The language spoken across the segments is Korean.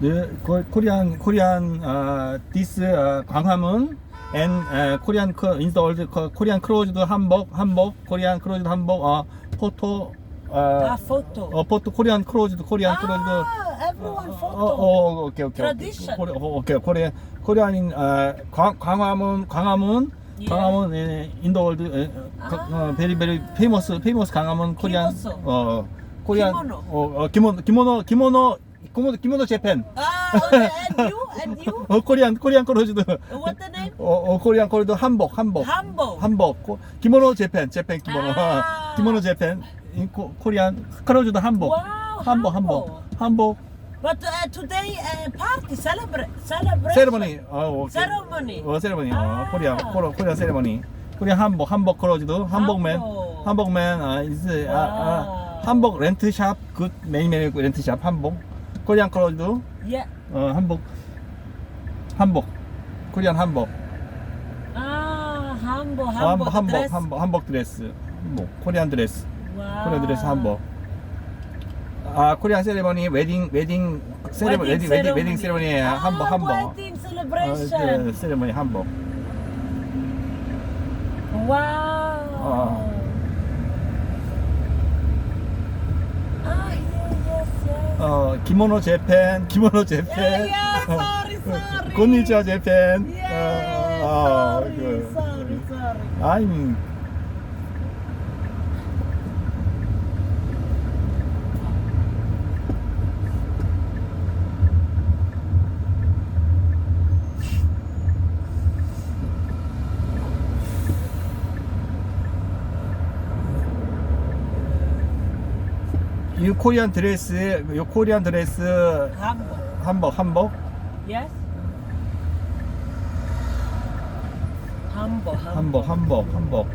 the Ko- Korean Korean uh, this uh, 광화문 and uh, Korean co- installed co- Korean closed 한복 한복 Korean closed 한복 어 포토 Ah, 어, photo. 어 포토 Korean closed Korean closed Ah, everyone 어, photo. 어, 오케이 오케이 Tradition. 오케이 오케이 코리아 코리안인 어, 광 광화문 광화문 예. 광화문 에, 인더월드 에, 어, 어, 베리 베리 페이머스 페이머스 광화문 코리안 키모소. 어 코리안 키모노. 어, 어 기모노 기모노 기모노 기모노 기모노 재팬 Ah, okay. and you? And you? 어 코리안 코리안 크로즈드 What the name? 어, 어 코리안 크로즈 한복 한복 Hambo. 한복 코, 기모노 재팬 재팬 기모노 아. 기모노 재팬 이 코, 코리안 크로즈드 한복 Wow, 한복 한복. 한복 한복 But uh, today uh, party celebrate celebration. 세레머니 어 오케이. Ceremony. 어 세레머니 어 아. 코리아 코리아 코리아 세레머니 코리아 한복 한복 크로즈도 한복맨 한복. 한복맨 아 이제 아, 아 와. 한복 렌트샵 굿 매니 매니 렌트샵 한복 코리안 크로즈도 Yeah. 어 한복 한복 코리안 한복 Ah, Hambo, 어. 한복 한복 dress. 한복 한복 드레스 한복 코리안 드레스 Wow. 코리안 드레스 한복 아 코리안 세레머니 웨딩 웨딩 세레머니 웨딩 웨딩 웨딩 세레머니 한복 Ah, 한복 wedding 어, celebration. 그 세레머니 한복 Wow. 어. Ah, yeah, yes, yes. 어 기모노 재팬 기모노 재팬 Yeah, yeah, sorry, sorry. 곤니치와 재팬 Yeah, 어, sorry, 그, sorry, sorry. 아 코리안 드레스 이 코리안 드레스 Hambo. 한복 한복 Yes. Hambo. 한복 한복 한복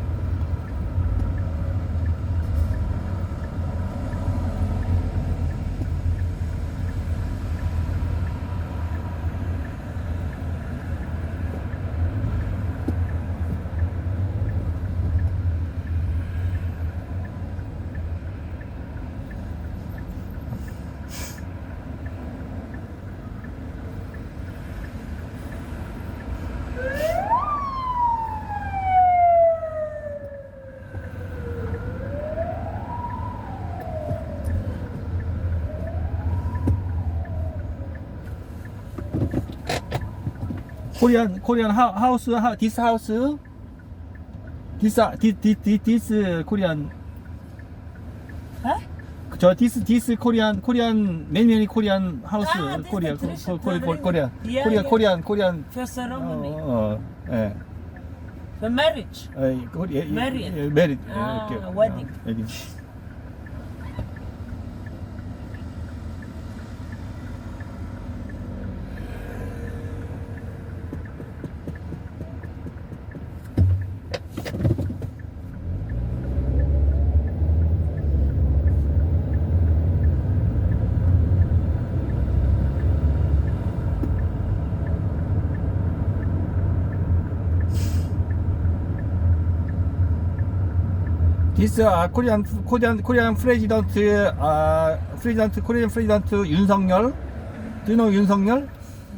코리안 코리안 하, 하우스 하, 디스 하우스 디스 디디 디, 디스 코리안 Huh? 저 디스 디스 코리안 코리안 매니 매니 코리안 하우스 아, 코리아 tradition, 코, 코, 코, tradition. 코리안 예, 코리안 예. 코리안 코리안 For ceremony. 어, 어, 예. For 코리, 예, 예. 예, 메리 아. 어, uh, Korean Korean Korean President uh, President Korean President 윤석열 Do you know 윤석열?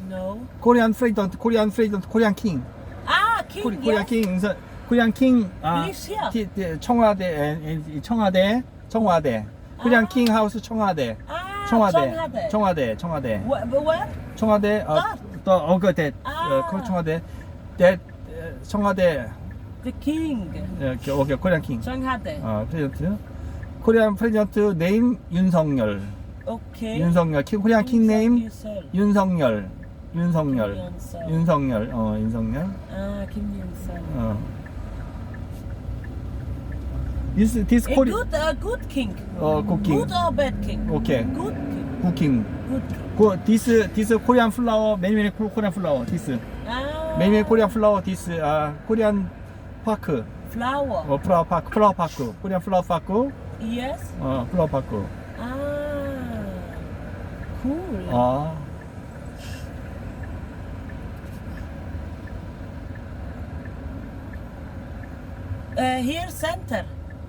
No. Korean President Korean President Korean King Ah, king. Korean yes. King 윤석 Korean King 아, Please here. 티- 티- 청와대 청와대 청와대 Korean 아. King House 청와대 Ah, 청와대 청와대. 청와대 청와대 아. 어또 어 그 대 아. 그 청와대 대 청와대 The king. 에, 오케이 코리안 킹 청와대. 어, 프레젠트 코리안 프레젠트 네임 윤석열 Okay. 윤석열 키, 코리안 킹 네임. 윤석열 윤석열 김윤석. 윤석열 어 윤석열 Ah, Kim Yun-suk. 어 this this A 코리 good, a good king. 어 쿠킹 Good or bad king? 오케이 Good king. 쿠킹 Good king. 그 this this 코리안 플라워 매니 매니 코리안 플라워 this Ah. 매니 매니 코리안 플라워 this 아 코리안 파크 Flower. 어 플라워 파크 플라워 파크 코리안 플라워 파크 Yes. 어 플라워 파크 Ah. Cool. 아 Uh, here center.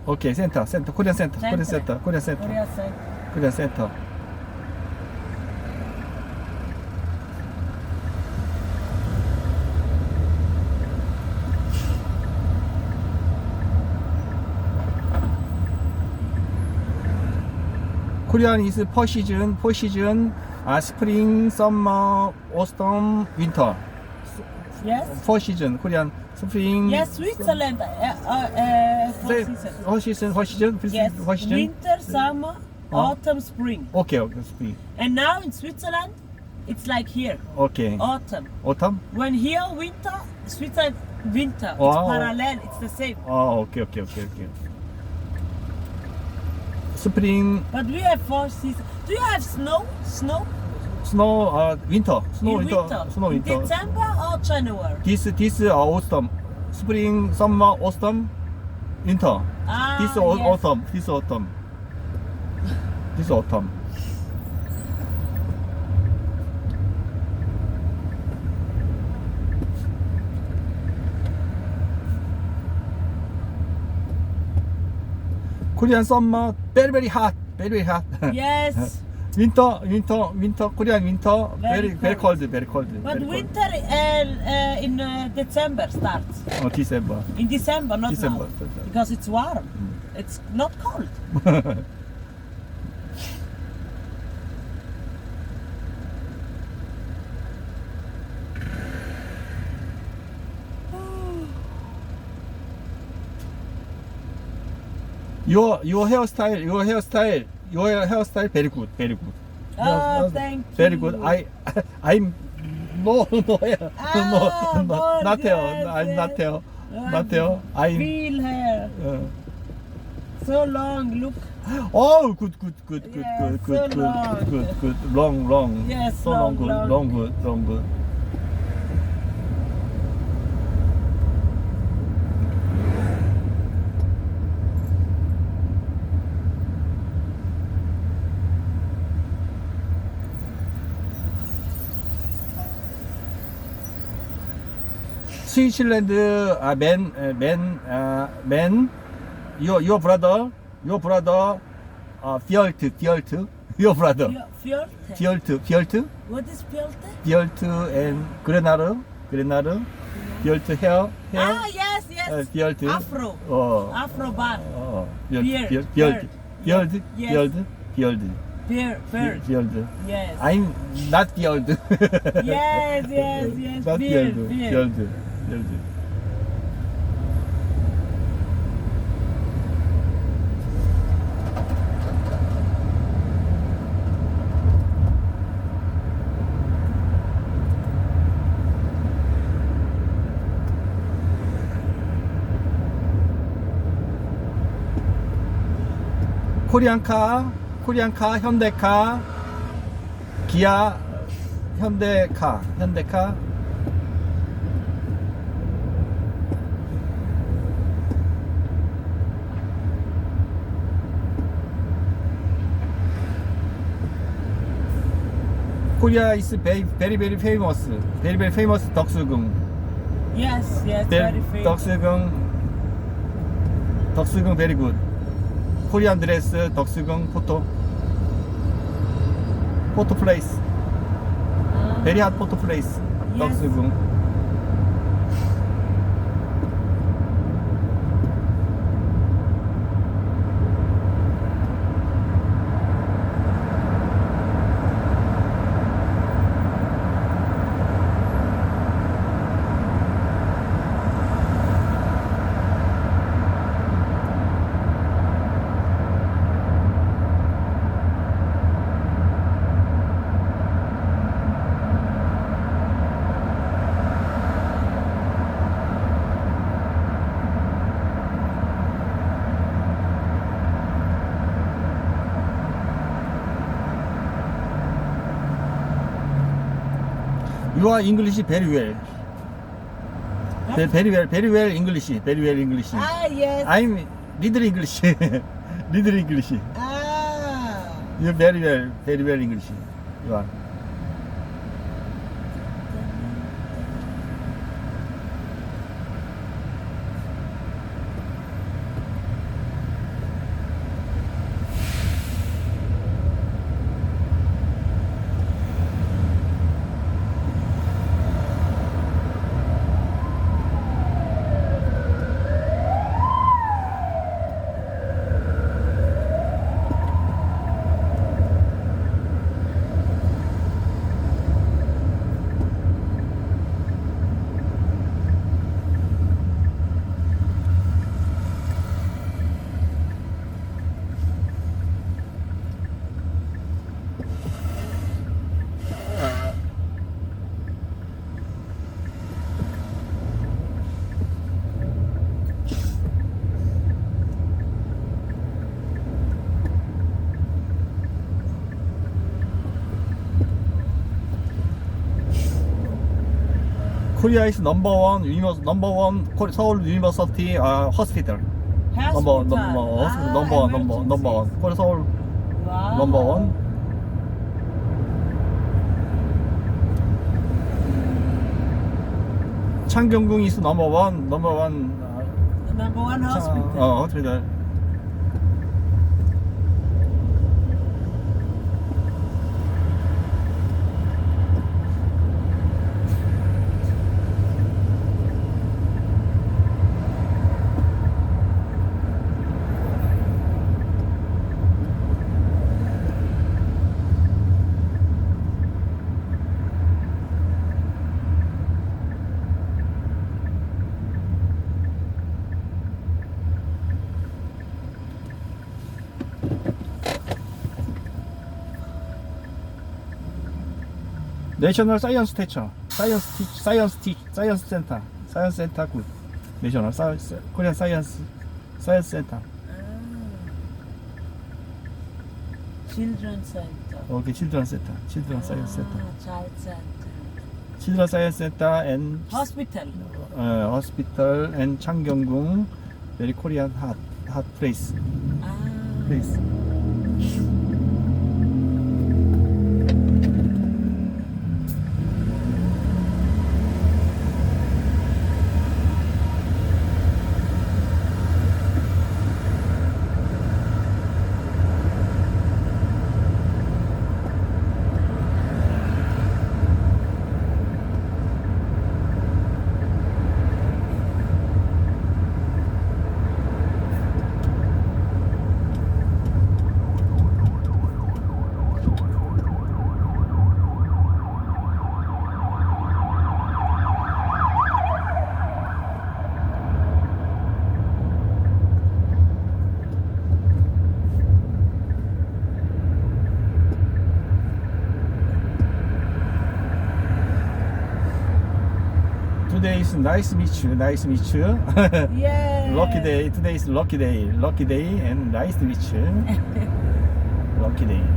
오케이 센터 센터 코리안 센터 코리안 센터 코리안 센터 Korea center. 코리안 센터 코리안 이즈 퍼시즌, 퍼시즌, 아 스프링, 썸머, 오스텀, 윈터. Yes. 퍼시즌, 코리안 Spring. Yes, Switzerland. Uh, uh, 퍼시즌. Four 퍼시즌, Yes. 퍼시즌. Winter, summer, 어. autumn, spring. Okay. Okay. 스프링. And now in Switzerland, it's like here, Okay. autumn. Autumn. When here winter, Switzerland winter. It's Wow. parallel. It's the same. Oh. Okay. Okay. Okay. Okay. Spring, But we have four seasons. Do you have snow? Snow? snow, uh, winter, snow, in winter, winter. snow, in winter. December or January? This, this, uh, autumn, spring, summer, autumn, winter. Ah, This au- yes. autumn, this autumn, this autumn. Korean summer very very hot, very very hot. Yes. winter, winter, winter, Korean winter Very very very cold. very cold. But very cold. winter uh, uh, in uh, December starts. Oh, December. In December, not December, now. December. Because it's warm. It's not cold. your your hairstyle, your hairstyle, your hairstyle very good, very good. Oh, thank Very you. good. I I'm no no hair, Ah, no, no not hair. I'm not hair, Ah, not hair. I'm. Feel hair. Uh, So long. Look. oh, good, good, good, good, Yes, good, so good, good, good, good, long, long. Yes, so long, long, good, long. long, good, long, good. 스위스랜드 아, 맨, 에, 맨, 아, 맨, your, your brother, your brother, 아, your brother, Fjolte. 비얼트, 비얼트, What is fjolte? 비얼트 and 그레나르, 그레나르, 비얼트 헤어, 헤어, Ah, yes, yes. 어, 비얼트, Afro. 어, Afro bar. 어, Beard, 비얼트, 비얼트, 비얼트, Yes. I'm not beard. Yes, yes, yes. Not beard, beard. Beard. 코리안카, 코리안카, 현대카, 기아, 현대카, 현대카. Korea is very very very famous, very very famous 덕수궁. Yes, yes. Very- famous. 덕수궁, 덕수궁 very good. Korean dress, 덕수궁 photo, photo place, Ah. very hot photo place. Yes. 덕수궁. You are English very well. Ve- Very well, very well English, very well English. Ah, yes. I'm little English, little English. Ah. You very well, very well English. You are. Korea is number one universe, number one Kor- Seoul University uh, hospital. Number number Hospital. hospital Ah, number one number number one. emergencies. Korea Seoul Wow. number one. 창경궁 is number one number one. uh, Number one 차- hospital. 어 hospital. 내셔널 사이언스 테처 사이언스 티 사이언스 티 사이언스 센터 사이언스 센터 굿 내셔널 사이언스 코리안 사이언스 사이언스 센터 Children Center. 오케이 칠드런 센터 칠드런 사이언스 센터 child center. 칠드런 사이언스 센터 앤 Hospital. 어, 호스피털 앤 창경궁 베리 코리안 핫핫 플레이스 Ah. 플레이스 Today is nice meet you nice to meet you. Yeah. lucky day today is lucky day lucky day and nice to meet you. Lucky day